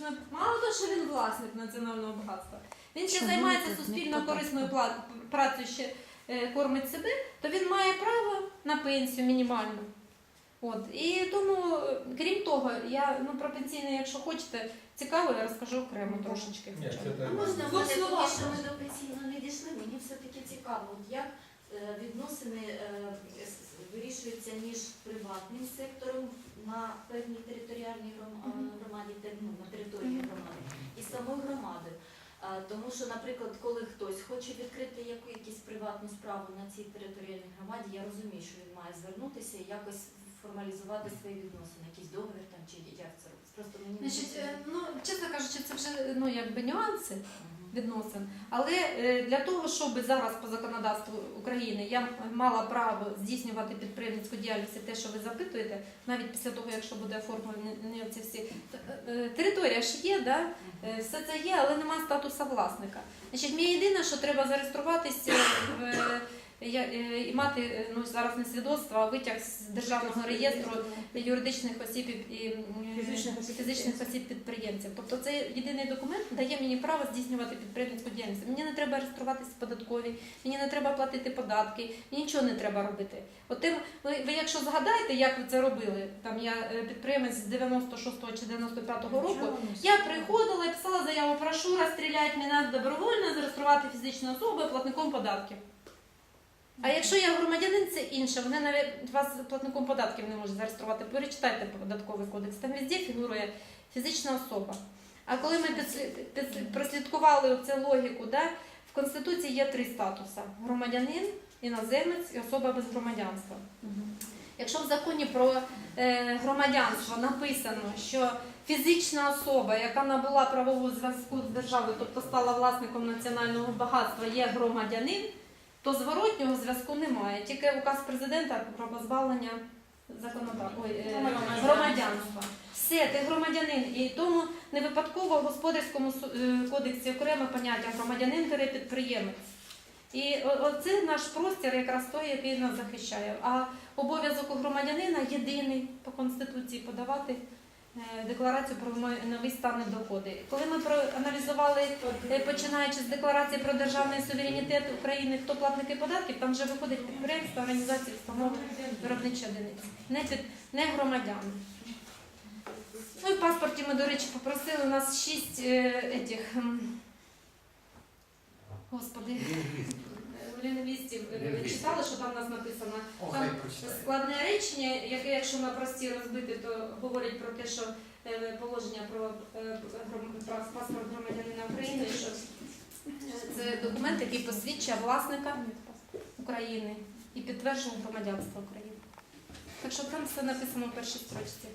корисною. Мало того, що він власник національного багатства. Він ще Чому займається суспільно корисною пла- працею, ще е, кормить себе, то він має право на пенсію мінімальну. От. І тому, е, крім того, я ну, про пенсійне, якщо хочете, цікаво, я розкажу окремо трошечки. Ні, це А так. можна в мене словах. поки що ми до пенсійного не дійшли. Мені все-таки цікаво, от як е, відносини е, приватним сектором на певній територіальній е, громаді, ну, на території громади і самою громадою. Тому що, наприклад, коли хтось хоче відкрити якусь приватну справу на цій територіальній громаді, я розумію, що він має звернутися і якось формалізувати свої відносини, якийсь договір там чи як це робиться. Просто мені Значить, е, ну, чесно кажучи, це вже ну, якби нюанси. Відносин. Але е, для того, щоб зараз по законодавству України я мала право здійснювати підприємницьку діяльність, і те, що ви запитуєте, навіть після того, якщо буде оформлені ці всі е, територія ж є, да? е, все це є, але немає статусу власника. Значить, мені єдине, що треба зареєструватися в. Я- е, І мати е, ну зараз не свідоцтво, а витяг з державного реєстру юридичних осіб і- Фізичних осіб фізичних осіб підприємців. Тобто це єдиний документ дає мені право здійснювати підприємницьку діяльність. Мені не треба реєструватися в податковій, мені не треба платити податки, мені нічого не треба робити. От тим, ви, ви якщо згадаєте, як ви це робили, там я е, підприємець з 96-го чи 95-го року. Я приходила і писала заяву, прошу розстріляти мене добровольно, зареєструвати фізичну особу платником податків. А якщо я громадянин, це інше. Вони навіть вас платником податків не можуть зареєструвати. Перечитайте податковий кодекс. Там везде фігурує фізична особа. А коли ми прослідкували цю логіку, да, в Конституції є три статуси: громадянин, іноземець і особа без громадянства. Якщо в законі про е, громадянство написано, що фізична особа, яка набула правового зв'язку з державою, тобто стала власником національного багатства, є громадянин, то зворотнього зв'язку немає. Тільки указ президента про позбавлення законодав... Ой, е, громадянства. Все, ти громадянин. І тому не випадково в господарському е, кодексі окреме поняття громадянин підприємець. І оце наш простір, якраз той, який нас захищає. А обов'язок у громадянина єдиний по конституції подавати декларацію про нові стани доходи. Коли ми проаналізували, е, починаючи з декларації про державний суверенітет України, хто платники податків, там вже виходить підприємства, організації, установи, виробничі одиниці, не під не громадяни. Ну і в паспорті ми, до речі, попросили у нас шість е, етих. Господи, е, Лінгвістів. читали, що там у нас написано. О, Там складне речення, яке, якщо на прості розбити, то говорить про те, що е, положення про, е, про паспорт громадянина України, що це документ, який посвідчує власника України і підтверджує громадянство України. Так що там все написано в першій строчці.